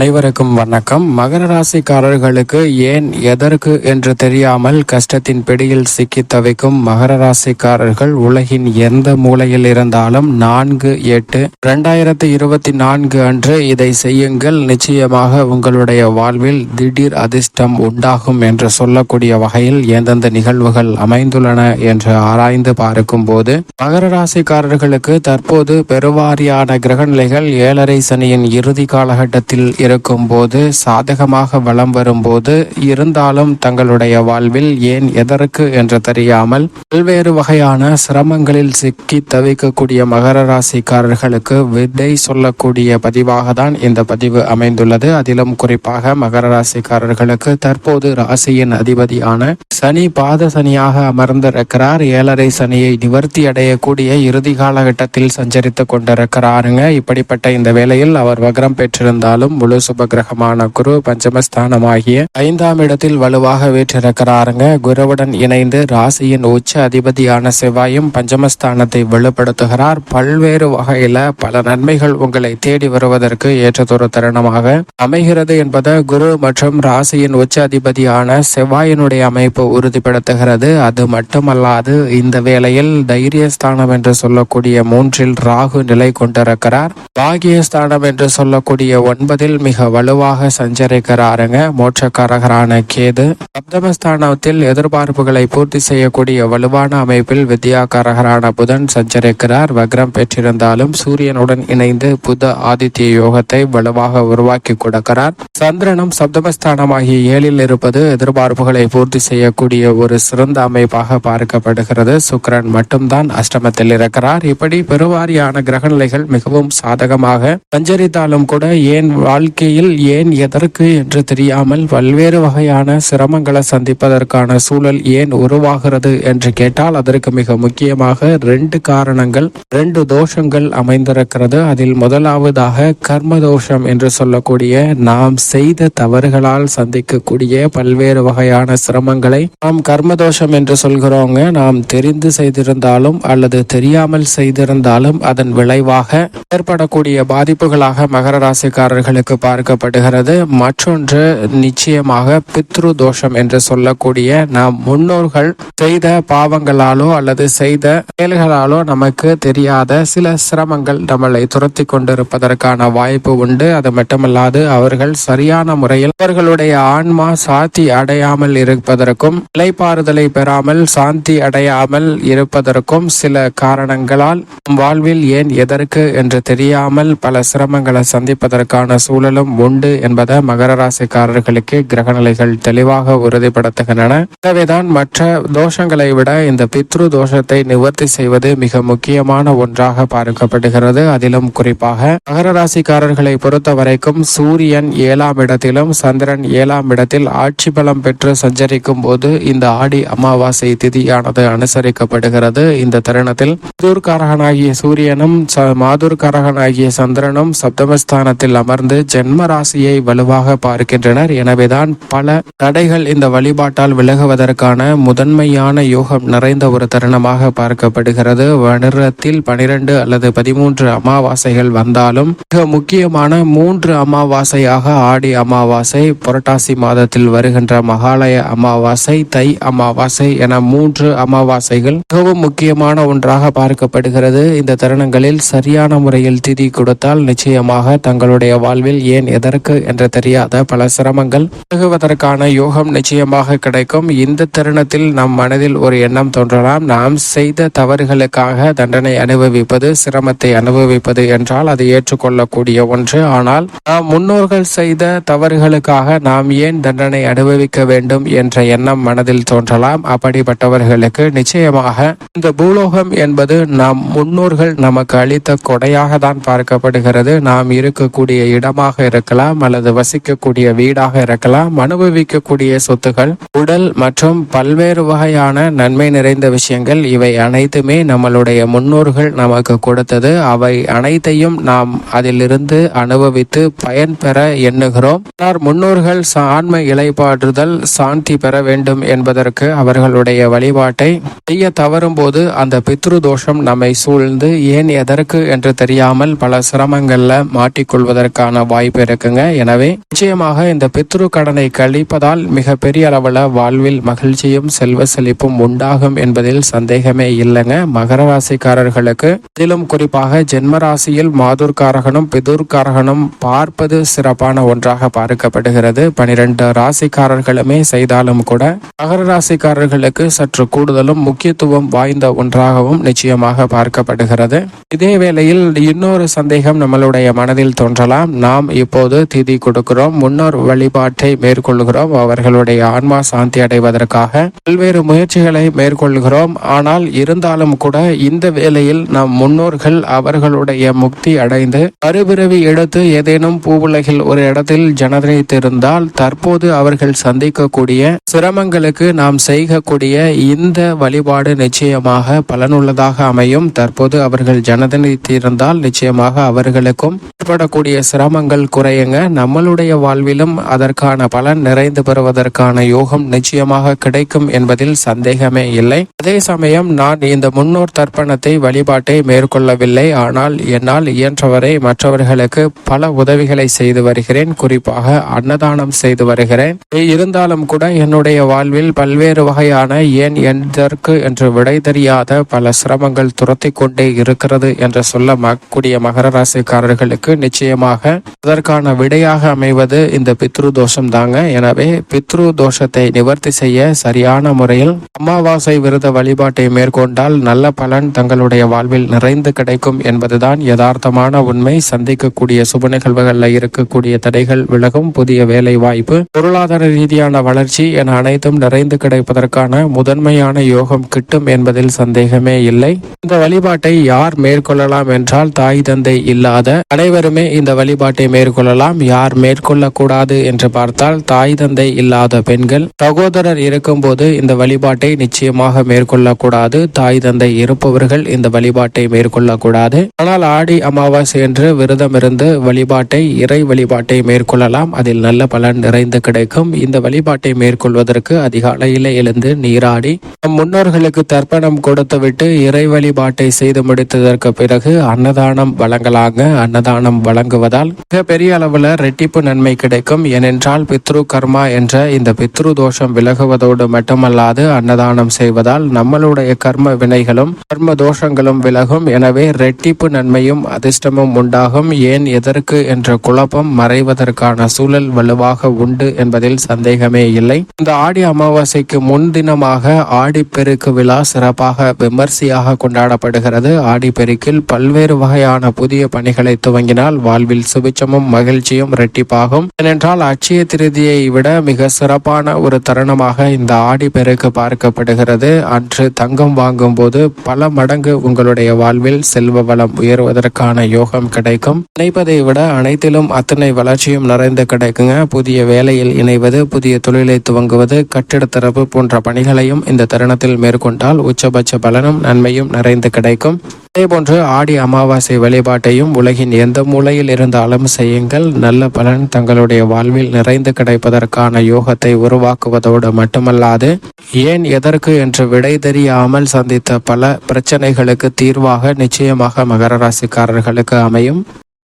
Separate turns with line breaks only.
அனைவருக்கும் வணக்கம். மகர ராசிக்காரர்களுக்கு ஏன் எதற்கு என்று தெரியாமல் கஷ்டத்தின் பிடியில் சிக்கி தவிக்கும் மகர ராசிக்காரர்கள் உலகின் எந்த மூலையில் இருந்தாலும் நான்கு எட்டு இரண்டாயிரத்தி இருபத்தி நான்கு அன்று இதை செய்யுங்கள். நிச்சயமாக உங்களுடைய வாழ்வில் திடீர் அதிர்ஷ்டம் உண்டாகும் என்று சொல்லக்கூடிய வகையில் எந்தெந்த நிகழ்வுகள் அமைந்துள்ளன என்று ஆராய்ந்து பார்க்கும் போது மகர ராசிக்காரர்களுக்கு தற்போது பெருவாரியான கிரகநிலைகள் ஏழரை சனியின் இறுதி காலகட்டத்தில் இருக்கும்போது சாதகமாக வளம் வரும்போது இருந்தாலும் தங்களுடைய வாழ்வில் ஏன் எதற்கு என்று தெரியாமல் பல்வேறு வகையான சிரமங்களில் சிக்கி தவிக்கக்கூடிய மகர ராசிக்காரர்களுக்கு விடை சொல்லக்கூடிய பதிவாக தான் இந்த பதிவு அமைந்துள்ளது. அதிலும் குறிப்பாக மகர ராசிக்காரர்களுக்கு தற்போது ராசியின் அதிபதியான சனி பாத சனியாக அமர்ந்திருக்கிறார். ஏழரை சனியை நிவர்த்தி அடையக்கூடிய இறுதி காலகட்டத்தில் சஞ்சரித்து கொண்டிருக்கிறாருங்க. இப்படிப்பட்ட இந்த வேளையில் அவர் வக்ரம் பெற்றிருந்தாலும் முழு சுப கிரகமான குரு பஞ்சமஸ்தானமாகிய ஐந்தாம் இடத்தில் வலுவாக வீற்றிருக்கிறாருங்க. குருவுடன் இணைந்து ராசியின் உச்ச அதிபதியான செவ்வாயும் பஞ்சமஸ்தானத்தை வலுப்படுத்துகிறார். பல்வேறு வகையில பல நன்மைகள் உங்களை தேடி வருவதற்கு ஏற்றதொரு தருணமாக அமைகிறது என்பதை குரு மற்றும் ராசியின் உச்ச அதிபதியான செவ்வாயினுடைய அமைப்பு உறுதிப்படுத்துகிறது. அது மட்டுமல்லாது இந்த வேளையில் தைரியஸ்தானம் என்று சொல்லக்கூடிய மூன்றில் ராகு நிலை கொண்டிருக்கிறார். பாகியஸ்தானம் என்று சொல்லக்கூடிய ஒன்பதில் மிக வலுவாக சஞ்சரிக்கிறாருங்க. மோட்சக்காரகரான கேது. சப்தமஸ்தானத்தில் எதிர்பார்ப்புகளை பூர்த்தி செய்யக்கூடிய வலுவான அமைப்பில் வித்யாகாரகரான புதன் சஞ்சரிக்கிறார். வக்ரம் பெற்றிருந்தாலும் சூரியனுடன் இணைந்து புத ஆதித்ய யோகத்தை வலுவாக உருவாக்கி கொடுக்கிறார். சந்திரனும் சப்தமஸ்தானமாகிய ஏழில் இருப்பது எதிர்பார்ப்புகளை பூர்த்தி செய்யக்கூடிய ஒரு சிறந்த அமைப்பாக பார்க்கப்படுகிறது. சுக்கரன் மட்டும்தான் அஷ்டமத்தில் இருக்கிறார். இப்படி பெருவாரியான கிரகநிலைகள் மிகவும் சாதகமாக சஞ்சரித்தாலும் கூட ஏன் வாழ்க்கையில் ஏன் எதற்கு என்று தெரியாமல் பல்வேறு வகையான சிரமங்களை சந்திப்பதற்கான சூழல் ஏன் உருவாகிறது என்று கேட்டால் அதற்கு மிக முக்கியமாக ரெண்டு காரணங்கள் ரெண்டு தோஷங்கள் அமைந்திருக்கிறது. அதில் முதலாவதாக கர்ம தோஷம் என்று சொல்லக்கூடிய நாம் செய்த தவறுகளால் சந்திக்கக்கூடிய பல்வேறு வகையான சிரமங்களை நாம் கர்ம தோஷம் என்று சொல்கிறோங்க. நாம் தெரிந்து செய்திருந்தாலும் அல்லது தெரியாமல் செய்திருந்தாலும் அதன் விளைவாக ஏற்படக்கூடிய பாதிப்புகளாக மகர ராசிக்காரர்களுக்கு பார்க்கப்படுகிறது மற்றொன்று நிச்சயமாக பித்ரு தோஷம் என்று சொல்லக்கூடிய நாம் முன்னோர்கள் செய்த பாவங்களாலோ அல்லது செய்த செயல்களாலோ நமக்கு தெரியாத சில சிரமங்கள் நம்மளை துரத்தி கொண்டிருப்பதற்கான வாய்ப்பு உண்டு. அது மட்டுமல்லாது அவர்கள் சரியான முறையில் அவர்களுடைய ஆன்மா சாத்தி அடையாமல் இருப்பதற்கும் நிலைப்பாறுதலை பெறாமல் சாந்தி அடையாமல் இருப்பதற்கும் சில காரணங்களால் வாழ்வில் ஏன் எதற்கு என்று தெரியாமல் பல சிரமங்களை சந்திப்பதற்கான சூழல் சூழலும் உண்டு என்பதை மகர ராசிக்காரர்களுக்கு கிரகநிலைகள் தெளிவாக உறுதிப்படுத்துகின்றன. எனவேதான் மற்ற தோஷங்களை விட இந்த பித்ரு தோஷத்தை நிவர்த்தி செய்வது மிக முக்கியமான ஒன்றாக பார்க்கப்படுகிறது. அதிலும் குறிப்பாக மகர ராசிக்காரர்களை பொறுத்த வரைக்கும் சூரியன் ஏழாம் இடத்திலும் சந்திரன் ஏழாம் இடத்தில் ஆட்சி பலம் பெற்று சஞ்சரிக்கும் போது இந்த ஆடி அமாவாசை திதியானது அனுசரிக்கப்படுகிறது. இந்த தருணத்தில் மாதூர்காரகனாகிய சூரியனும் மாதூர்காரகனாகிய சந்திரனும் சப்தமஸ்தானத்தில் அமர்ந்து ஜென்ம ராசியை வலுவாக பார்க்கின்றனர். எனவேதான் பல தடைகள் இந்த வழிபாட்டால் விலகுவதற்கான முதன்மையான யோகம் நிறைந்த ஒரு தருணமாக பார்க்கப்படுகிறது. வருடத்தில் பனிரெண்டு அல்லது பதிமூன்று அமாவாசைகள் வந்தாலும் மிக முக்கியமான மூன்று அமாவாசையாக ஆடி அமாவாசை புரட்டாசி மாதத்தில் வருகின்ற மகாலய அமாவாசை தை அமாவாசை என மூன்று அமாவாசைகள் மிகவும் முக்கியமான ஒன்றாக பார்க்கப்படுகிறது. இந்த தருணங்களில் சரியான முறையில் திதி கொடுத்தால் நிச்சயமாக தங்களுடைய வாழ்வில் ஏன் எதற்கு என்று தெரியாத பல சிரமங்கள். விலகுவதற்கான யோகம் நிச்சயமாக கிடைக்கும். இந்த தருணத்தில் நம் மனதில் ஒரு எண்ணம் தோன்றலாம். நாம் செய்த தவறுகளுக்காக தண்டனை அனுபவிப்பது சிரமத்தை அனுபவிப்பது என்றால் அது ஏற்றுக்கொள்ளக்கூடிய ஒன்று. ஆனால் நாம் முன்னோர்கள் செய்த தவறுகளுக்காக நாம் ஏன் தண்டனை அனுபவிக்க வேண்டும் என்ற எண்ணம் மனதில் தோன்றலாம். அப்படிப்பட்டவர்களுக்கு நிச்சயமாக இந்த பூலோகம் என்பது நாம் முன்னோர்கள் நமக்கு அளித்த கொடையாக தான் பார்க்கப்படுகிறது. நாம் இருக்கக்கூடிய இடமாக இருக்கலாம் அல்லது வசிக்கக்கூடிய வீடாக இருக்கலாம் அனுபவிக்கக்கூடிய சொத்துகள் உடல் மற்றும் பல்வேறு வகையான நன்மை நிறைந்த விஷயங்கள் இவை அனைத்துமே நம்மளுடைய முன்னோர்கள் நமக்கு கொடுத்தது. அவை அனைத்தையும் நாம் அதிலிருந்து அனுபவித்து பயன் பெற எண்ணுகிறோம். ஆனால் முன்னோர்கள் சா- ஆன்ம இலைப்பாற்றுதல் சாந்தி பெற வேண்டும் என்பதற்கு அவர்களுடைய வழிபாட்டை செய்ய தவறும் போது அந்த பித்ரு தோஷம் நம்மை சூழ்ந்து ஏன் எதற்கு என்று தெரியாமல் பல சிரமங்கள்ல மாட்டிக்கொள்வதற்கான வாய்ப்பு வாய்ப்பு இருக்குங்க எனவே நிச்சயமாக இந்த பித்ரு கடனை கழிப்பதால் மிக பெரிய அளவில் வாழ்வில் மகிழ்ச்சியும் செல்வ செழிப்பும் உண்டாகும் என்பதில் சந்தேகமே இல்லைங்க. மகர ராசிக்காரர்களுக்கு அதிலும் குறிப்பாக ஜென்ம ராசியில் மாதுர்காரகனும் பிதுர்காரகனும் பார்ப்பது சிறப்பான ஒன்றாக பார்க்கப்படுகிறது. பனிரெண்டு ராசிக்காரர்களுமே செய்தாலும் கூட மகர ராசிக்காரர்களுக்கு சற்று கூடுதலும் முக்கியத்துவம் வாய்ந்த ஒன்றாகவும் நிச்சயமாக பார்க்கப்படுகிறது. இதே வேளையில் இன்னொரு சந்தேகம் நம்மளுடைய மனதில் தோன்றலாம். நாம் இப்போது திதி கொடுக்கிறோம். முன்னோர் வழிபாட்டை மேற்கொள்கிறோம் அவர்களுடைய ஆன்மா சாந்தி அடைவதற்காக பல்வேறு முயற்சிகளை மேற்கொள்கிறோம் ஆனால் இருந்தாலும் கூட இந்த வேளையில் நம் முன்னோர்கள் அவர்களுடைய முக்தி அடைந்து மறுபிறவி எடுத்து ஏதேனும் பூவுலகில் ஒரு இடத்தில் ஜனனித்திருந்தால் தற்போது அவர்கள் சந்திக்கக்கூடிய சிரமங்களுக்கு நாம் செய்யக்கூடிய இந்த வழிபாடு நிச்சயமாக பலனுள்ளதாக அமையும். தற்போது அவர்கள் ஜனதனித்திருந்தால் நிச்சயமாக அவர்களுக்கும் ஏற்படக்கூடிய சிரமங்கள் குறையுங்க. நம்மளுடைய வாழ்விலும் அதற்கான பலன் நிறைந்து பெறுவதற்கான யோகம் நிச்சயமாக கிடைக்கும் என்பதில் சந்தேகமே இல்லை. அதே சமயம் நான் இந்த முன்னோர் தர்ப்பணத்தை வழிபாட்டை மேற்கொள்ளவில்லை. ஆனால் என்னால் இயன்றவரை மற்றவர்களுக்கு பல உதவிகளை செய்து வருகிறேன். குறிப்பாக அன்னதானம் செய்து வருகிறேன். இருந்தாலும் கூட என்னுடைய வாழ்வில் பல்வேறு வகையான ஏன் எதற்கு என்று விடை தெரியாத பல சிரமங்கள் துரத்தி கொண்டே இருக்கிறது என்று சொல்ல கூடிய மகர ராசிக்காரர்களுக்கு நிச்சயமாக அதற்கான விடையாக அமைவது இந்த பித்ரு தோஷம் தாங்க. எனவே பித்ரு தோஷத்தை நிவர்த்தி செய்ய சரியான முறையில் அமாவாசை விரத வழிபாட்டை மேற்கொண்டால் நல்ல பலன் தங்களுடைய வாழ்வில் நிறைந்து கிடைக்கும் என்பதுதான் யதார்த்தமான உண்மை. சந்திக்கக்கூடிய சுப நிகழ்வுகளில் இருக்கக்கூடிய தடைகள் விலகும் புதிய வேலை வாய்ப்பு பொருளாதார ரீதியான வளர்ச்சி என அனைத்தும் நிறைந்து கிடைப்பதற்கான முதன்மையான யோகம் கிட்டும் என்பதில் சந்தேகமே இல்லை. இந்த வழிபாட்டை யார் மேற்கொள்ளலாம் என்றால் தாய் தந்தை இல்லாத அனைவருமே இந்த வழிபாட்டை மேற்கொள்ளலாம். யார் மேற்கொள்ளக்கூடாது என்று பார்த்தால் தாய் தந்தை இல்லாத பெண்கள். சகோதரர் இருக்கும்போது இந்த வழிபாட்டை நிச்சயமாக மேற்கொள்ளக்கூடாது. தாய் தந்தை இருப்பவர்கள் இந்த வழிபாட்டை மேற்கொள்ளக்கூடாது. ஆனால் ஆடி அமாவாசை என்று விரதம் இருந்து வழிபாட்டை இறை வழிபாட்டை மேற்கொள்ளலாம். அதில் நல்ல பலன் நிறைந்து கிடைக்கும். இந்த வழிபாட்டை மேற்கொள்வதற்கு அதிகாலையில எழுந்து நீராடி நம் முன்னோர்களுக்கு தர்ப்பணம் கொடுத்துவிட்டு இறை வழிபாட்டை செய்து முடித்ததற்கு பிறகு அன்னதானம் வழங்கலாங்க. அன்னதானம் வழங்குவதால் மிக பெரிய அளவில் ரெட்டிப்பு நன்மை கிடைக்கும். ஏனென்றால் பித்ரு கர்மா என்ற இந்த பித்ரு தோஷம் விலகுவதோடு மட்டுமல்லாது அன்னதானம் செய்வதால் நம்மளுடைய கர்ம வினைகளும் கர்ம தோஷங்களும் விலகும். எனவே ரெட்டிப்பு நன்மையும் அதிர்ஷ்டமும் உண்டாகும். ஏன் எதற்கு என்ற குழப்பம் மறைவதற்கான சூழல் வலுவாக உண்டு என்பதில் சந்தேகமே இல்லை. இந்த ஆடி அமாவாசைக்கு முன்தினமாக ஆடிப்பெருக்கு விழா சிறப்பாக விமர்சையாக கொண்டாடப்படுகிறது. ஆடிப்பெருக்கில் பல்வேறு வகையான புதிய பணிகளை துவங்கினால் வாழ்வில் சுபிச்சமும் மகிழ்ச்சியும் இரட்டிப்பாகும். ஏனென்றால் அட்சய திருதியை விட மிக சிறப்பான ஒரு தருணமாக இந்த ஆடிப்பெருக்கு பார்க்கப்படுகிறது. அன்று தங்கம் வாங்கும் போது பல மடங்கு உங்களுடைய வாழ்வில் செல்வ வளம் உயர்வதற்கான யோகம் கிடைக்கும். நினைப்பதை விட அனைத்திலும் அத்தனை வளர்ச்சியும் நிறைந்து கிடைக்குங்க. புதிய வேலையில் இணைவது புதிய தொழிலை துவங்குவது கட்டிட திறப்பு போன்ற பணிகளையும் இந்த தருணத்தில் மேற்கொண்டால் உச்சபட்ச பலனும் நன்மையும் நிறைந்து கிடைக்கும். அதேபோன்று ஆடி அமாவாசை வழிபாட்டையும் உலகின் எந்த மூலையில் இருந்தாலும் செய்யுங்கள். நல்ல பலன் தங்களுடைய வாழ்வில் நிறைந்து கிடைப்பதற்கான யோகத்தை உருவாக்குவதோடு மட்டுமல்லாது ஏன் எதற்கு என்று விடை தெரியாமல் சந்தித்த பல பிரச்சனைகளுக்கு தீர்வாக நிச்சயமாக மகர ராசிக்காரர்களுக்கு அமையும்.